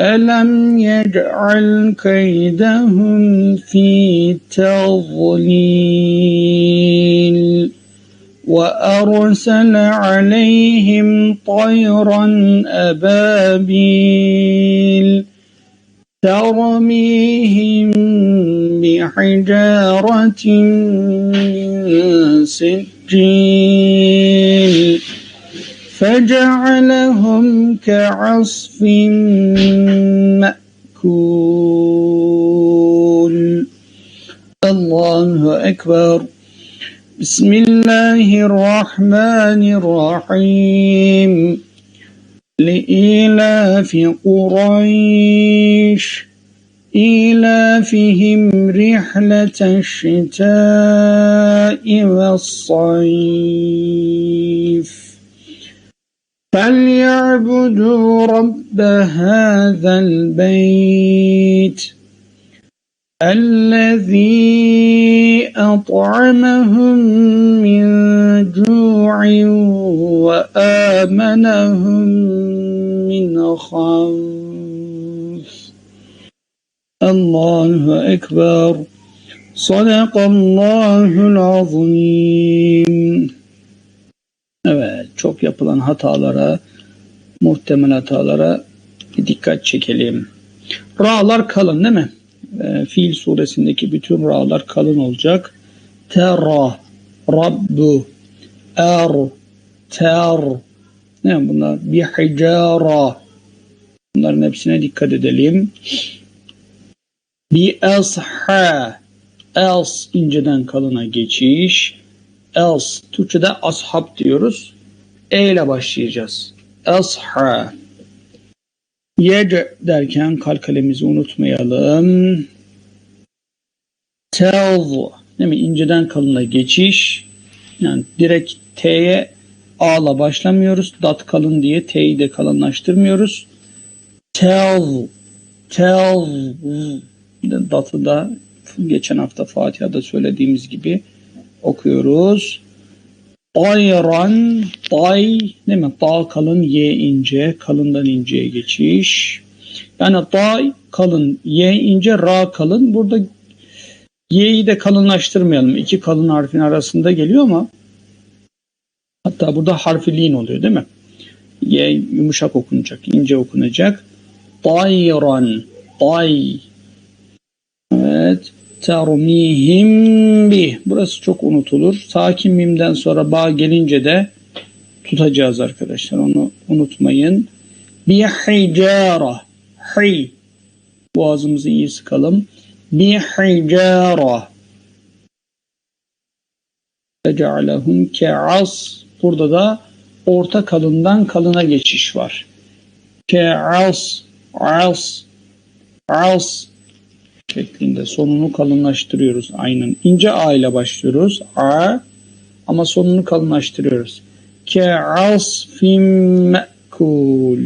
ألم يجعل كيدهم في تضليل وأرسل عليهم طيرا أبابيل ترميهم بحجارة من سجيل فجعلهم كعصف مأكول. الله أكبر. بسم الله الرحمن الرحيم. لإيلاف قريش. إيلافهم رحلة الشتاء والصيف. فليعبدوا رب هذا البيت الذي أطعمهم من جوع وآمنهم من خوف. الله أكبر. صدق الله العظيم. Evet, çok yapılan hatalara, muhtemel hatalara dikkat çekelim. Ra'lar kalın değil mi? E, Fil suresindeki bütün ra'lar kalın olacak. Tera, Rabbu, Er, Ter. Ne bunlar? Bihicara. Bunların hepsine dikkat edelim. Bi asha. Els inceden kalına geçiş. Els. Türkçe'de ashab diyoruz. E ile başlayacağız. Asha. Yece derken kalkalemizi unutmayalım. Telv. Değil mi? İnceden kalına geçiş. Yani direkt T'ye A'la başlamıyoruz. Dat kalın diye T'yi de kalınlaştırmıyoruz. Telv. Telv. Dat'ı da geçen hafta Fatiha'da söylediğimiz gibi okuyoruz. Tayran, tay değil mi? Ta kalın, ye ince, kalından inceye geçiş. Yani tay kalın, ye ince, ra kalın. Burada ye'yi de kalınlaştırmayalım. İki kalın harfin arasında geliyor ama hatta burada harfi oluyor değil mi? Ye yumuşak okunacak, ince okunacak. Tayran, tay. Evet termihim bih. Burası çok unutulur. Sakin mimden sonra ba gelince de tutacağız arkadaşlar. Onu unutmayın. Bi hicara. Hi. Boğazımızı iyi sıkalım. Bi hicara. Fecealehum ke'as. Burada da orta kalından kalına geçiş var. Ke'as. As. As şeklinde sonunu kalınlaştırıyoruz aynen. İnce A ile başlıyoruz. A ama sonunu kalınlaştırıyoruz. Ke asfim me'kul.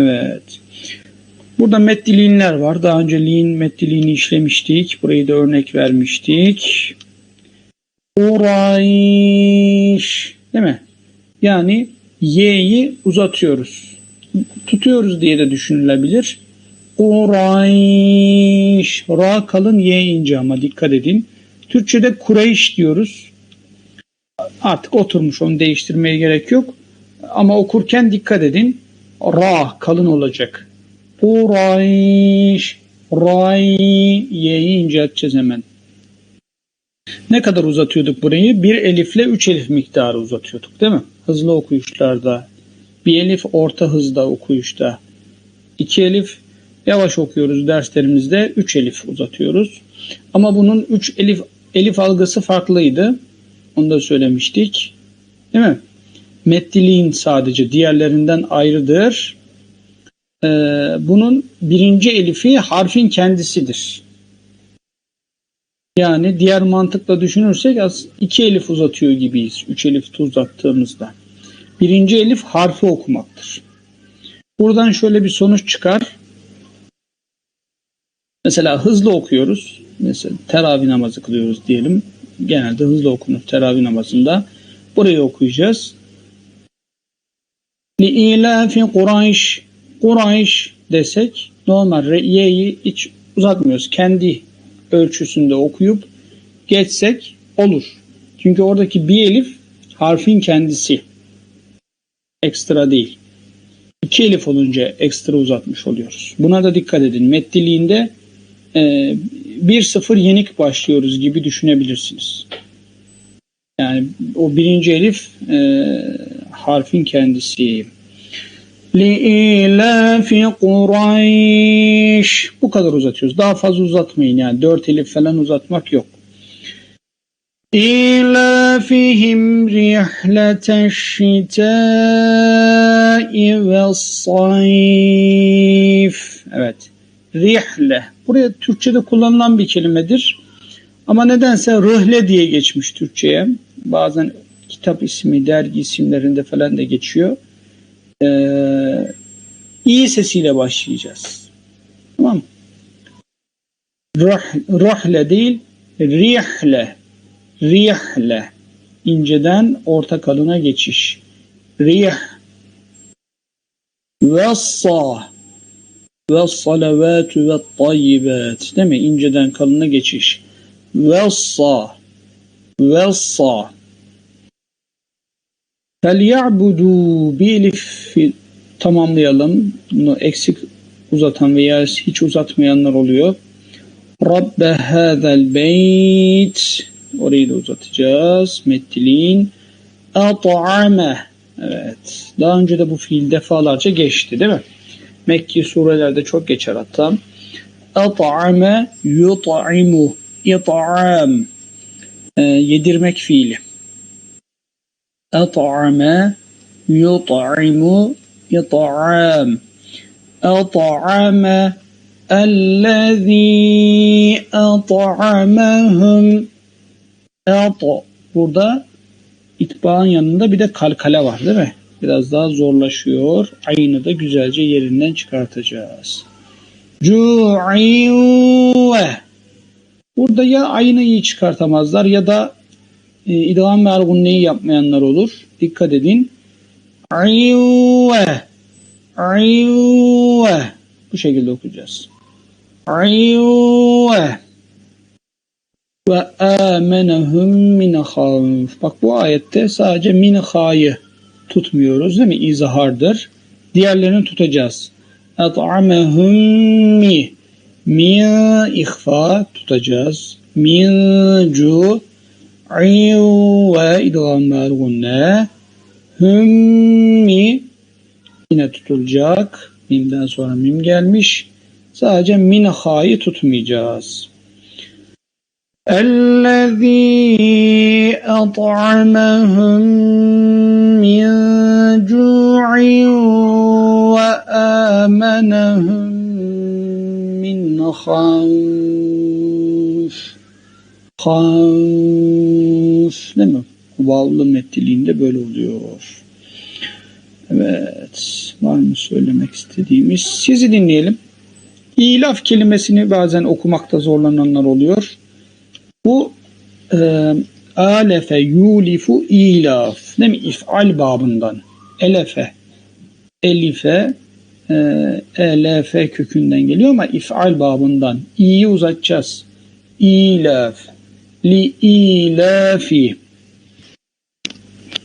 Evet. Burada meddiliğinler var. Daha önce liğin meddiliğini işlemiştik. Burayı da örnek vermiştik. Urayş. Değil mi? Yani y'yi uzatıyoruz. Tutuyoruz diye de düşünülebilir. Kureyş. Ra kalın ye ince ama dikkat edin. Türkçe'de Kureyş diyoruz. Artık oturmuş onu değiştirmeye gerek yok. Ama okurken dikkat edin. Ra kalın olacak. Kureyş. Ra'yı ye'yi incelteceğiz hemen. Ne kadar uzatıyorduk burayı? Bir elifle üç elif miktarı uzatıyorduk değil mi? Hızlı okuyuşlarda. Bir elif orta hızda okuyuşta. İki elif Yavaş okuyoruz derslerimizde 3 elif uzatıyoruz. Ama bunun 3 elif elif algısı farklıydı. Onu da söylemiştik. Değil mi? Meddiliğin sadece diğerlerinden ayrıdır. e, bunun birinci elifi harfin kendisidir. Yani diğer mantıkla düşünürsek az iki elif uzatıyor gibiyiz. Üç elif uzattığımızda. Birinci elif harfi okumaktır. Buradan şöyle bir sonuç çıkar. Mesela hızlı okuyoruz. Mesela teravih namazı kılıyoruz diyelim. Genelde hızlı okunur teravih namazında. Burayı okuyacağız. Li ilafi Kurayş Kurayş desek normal y'yi hiç uzatmıyoruz. Kendi ölçüsünde okuyup geçsek olur. Çünkü oradaki bir elif harfin kendisi. Ekstra değil. İki elif olunca ekstra uzatmış oluyoruz. Buna da dikkat edin. Meddiliğinde e, 1-0 yenik başlıyoruz gibi düşünebilirsiniz. Yani o birinci elif e, harfin kendisi. لِإِلَافِ قُرَيْشِ Bu kadar uzatıyoruz. Daha fazla uzatmayın yani. Dört elif falan uzatmak yok. İlafihim rihleteşşitâi ve sayf. Evet. Rihle. Buraya Türkçe'de kullanılan bir kelimedir. Ama nedense rıhle diye geçmiş Türkçe'ye. Bazen kitap ismi, dergi isimlerinde falan da geçiyor. Ee, iyi sesiyle başlayacağız. Tamam mı? Ruh, ruhle değil, rihle. Rihle. İnceden orta kalına geçiş. Rih. Ve sa ve salavatü ve tayyibat. Değil mi? İnceden kalına geçiş. Ve sa ve sa fel ya'budu bi elif tamamlayalım. Bunu eksik uzatan veya hiç uzatmayanlar oluyor. Rabbe hâzel beyt orayı da uzatacağız. Mettilin at'ame evet. Daha önce de bu fiil defalarca geçti değil mi? Mekki surelerde çok geçer hatta. At'ame yut'imu. İt'am. E, yedirmek fiili. At'ame yut'imu. İt'am. At'ame ellezî at'amehum. At. Burada itbağın yanında bir de kalkale var değil mi? Biraz daha zorlaşıyor. Aynı da güzelce yerinden çıkartacağız. Cu'ive Burada ya aynı iyi çıkartamazlar ya da e, idgam ve ergunneyi yapmayanlar olur. Dikkat edin. Ayve Ayve Bu şekilde okuyacağız. Ayve ve amenehum min havf. Bak bu ayette sadece min ha'yı tutmuyoruz değil mi? İzahardır. Diğerlerini tutacağız. At'amehum mi min ihfa tutacağız. Min cu ve idgamlar gunne hümmi yine tutulacak. Mimden sonra mim gelmiş. Sadece min ha'yı tutmayacağız. اَلَّذ۪ي أَطْعَمَهُمْ مِنْ جُوعٍ وَآمَنَهُمْ مِنْ خَوْفٍ Kaf değil mi? Vavlı mettiliğinde böyle oluyor. Evet. Var mı söylemek istediğimiz? Sizi dinleyelim. İlaf kelimesini bazen okumakta zorlananlar oluyor. Bu e, alefe yulifu ilaf değil mi? İf'al babından. Elefe. Elife e, elefe kökünden geliyor ama if'al babından. İyi uzatacağız. İlaf li ilafi